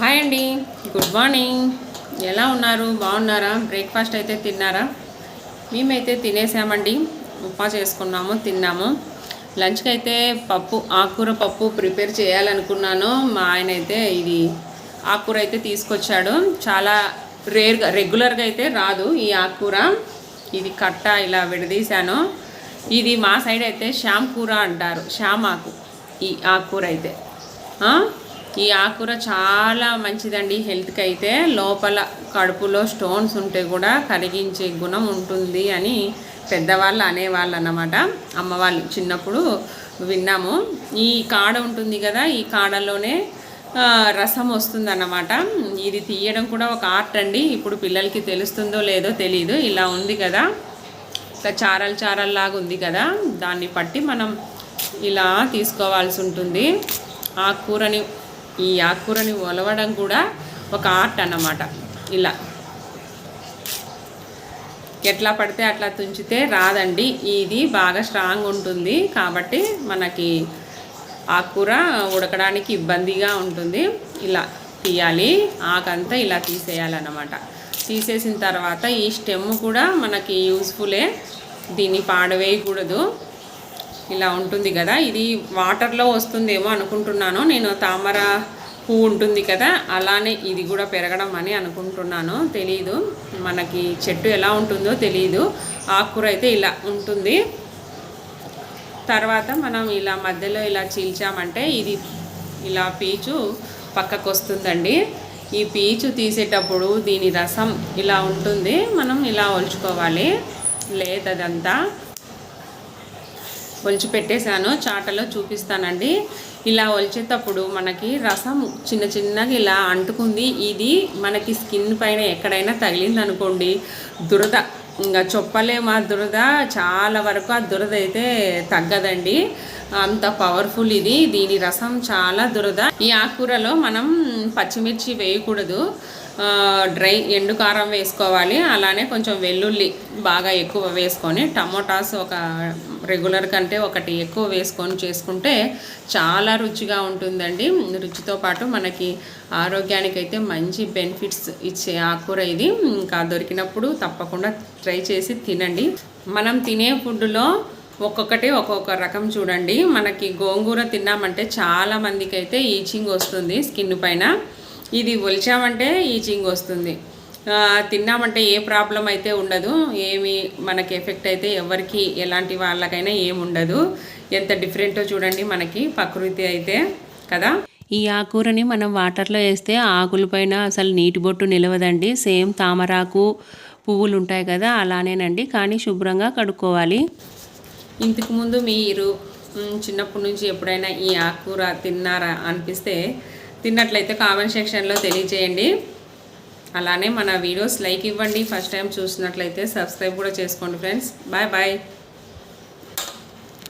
Hi అండి. Good morning. ఎలా ఉన్నారు? బాగున్నారా? బ్రేక్ఫాస్ట్ అయితే తిన్నారా? మేమైతే తినేసామండి. ఉప్మా చేసుకున్నాము తిన్నాము. లంచ్కి అయితే పప్పు ఆకుకూర పప్పు ప్రిపేర్ చేయాలనుకున్నాను. మా ఆయన అయితే ఇది ఆకుకూర అయితే తీసుకొచ్చాడు. చాలా రేర్గా రెగ్యులర్గా అయితే రాదు ఈ ఆకుకూర. ఇది కట్ట ఇలా విడదీశాను. ఇది మా సైడ్ అయితే శ్యామ్ కూర అంటారు. శ్యామ్ ఆకు. ఈ ఆకుకూర అయితే. ఈ ఆకుకూర చాలా మంచిదండి హెల్త్కి అయితే లోపల కడుపులో స్టోన్స్ ఉంటే కూడా కరిగించే గుణం ఉంటుంది అని పెద్దవాళ్ళు అనేవాళ్ళు అన్నమాట అమ్మవాళ్ళు చిన్నప్పుడు విన్నాము. ఈ కాడ ఉంటుంది కదా ఈ కాడలోనే రసం వస్తుందన్నమాట. ఇది తీయడం కూడా ఒక ఆర్ట్ అండి. ఇప్పుడు పిల్లలకి తెలుస్తుందో లేదో తెలియదు ఇలా ఉంది కదా. ఇట్లా చారల్ చారల్లాగా ఉంది కదా. దాన్ని పట్టి మనం ఇలా తీసుకోవాల్సి ఉంటుంది. ఆ కూరని ఈ ఆకుకూరని ఒలవడం కూడా ఒక ఆర్ట్ అన్నమాట. ఇలా. ఎట్లా పడితే అట్లా తుంచితే రాదండి. ఇది బాగా స్ట్రాంగ్ ఉంటుంది కాబట్టి మనకి ఆకుకూర ఉడకడానికి ఇబ్బందిగా ఉంటుంది. ఇలా తీయాలి. ఆకంతా ఇలా తీసేయాలన్నమాట. తీసేసిన తర్వాత ఈ స్టెమ్ కూడా మనకి యూస్ఫులే దీన్ని పాడవేయకూడదు. ఇలా ఉంటుంది కదా. ఇది వాటర్లో వస్తుందేమో అనుకుంటున్నాను. నేను తామర పువ్వు ఉంటుంది కదా అలానే ఇది కూడా పెరగడం అని అనుకుంటున్నాను. తెలీదు. మనకి చెట్టు ఎలా ఉంటుందో తెలియదు ఆకుకూర అయితే ఇలా ఉంటుంది. తర్వాత మనం ఇలా మధ్యలో ఇలా చీల్చామంటే ఇది ఇలా పీచు పక్కకు వస్తుందండి ఈ పీచు తీసేటప్పుడు దీని రసం ఇలా ఉంటుంది. మనం ఇలా ఒలుచుకోవాలి. లేదదంతా. ఒలిచి పెట్టేశాను చాటలో చూపిస్తానండి. ఇలా ఒలిచేటప్పుడు మనకి రసం చిన్న చిన్నగా ఇలా అంటుకుంది. ఇది మనకి స్కిన్ పైన ఎక్కడైనా తగిలింది అనుకోండి దురద ఇంకా చెప్పలేము ఆ దురద చాలా వరకు ఆ దురద అయితే తగ్గదండి. అంత పవర్ఫుల్ ఇది. దీని రసం చాలా దురద. ఈ ఆకుకూరలో మనం పచ్చిమిర్చి వేయకూడదు. డ్రై ఎండు కారం వేసుకోవాలి. అలానే కొంచెం వెల్లుల్లి బాగా ఎక్కువ వేసుకొని టమోటాస్ ఒక రెగ్యులర్ కంటే ఒకటి ఎక్కువ వేసుకొని చేసుకుంటే చాలా రుచిగా ఉంటుందండి. రుచితో పాటు మనకి ఆరోగ్యానికి అయితే మంచి బెనిఫిట్స్ ఇచ్చే ఆకుకూర ఇది. ఇంకా దొరికినప్పుడు తప్పకుండా ట్రై చేసి తినండి. మనం తినే ఫుడ్లో ఒక్కొక్కటి ఒక్కొక్క రకం చూడండి. మనకి గోంగూర తిన్నామంటే చాలా మందికి అయితే ఈచింగ్ వస్తుంది స్కిన్ పైన. ఇది ఒలిచామంటే ఈచింగ్ వస్తుంది. తిన్నామంటే ఏ ప్రాబ్లం అయితే ఉండదు. ఏమి మనకి ఎఫెక్ట్ అయితే ఎవరికి ఎలాంటి వాళ్ళకైనా ఏమి ఉండదు. ఎంత డిఫరెంటో చూడండి మనకి ప్రకృతి అయితే కదా? ఈ ఆకుకూరని మనం వాటర్లో వేస్తే ఆకులపైన అసలు నీటి బొట్టు నిలవదండి. సేమ్ తామరాకు పువ్వులు ఉంటాయి కదా అలానేనండి. కానీ శుభ్రంగా కడుక్కోవాలి. ఇంతకు ముందు మీరు చిన్నప్పటి నుంచి ఎప్పుడైనా ఈ ఆకుకూర తిన్నారా అనిపిస్తే తిన్నట్లయితే కామెంట్ సెక్షన్లో తెలియజేయండి అలానే మన వీడియోస్ లైక్ ఇవ్వండి. ఫస్ట్ టైం చూసినట్లయితే సబ్స్క్రైబ్ కూడా చేసుకోండి ఫ్రెండ్స్. Bye bye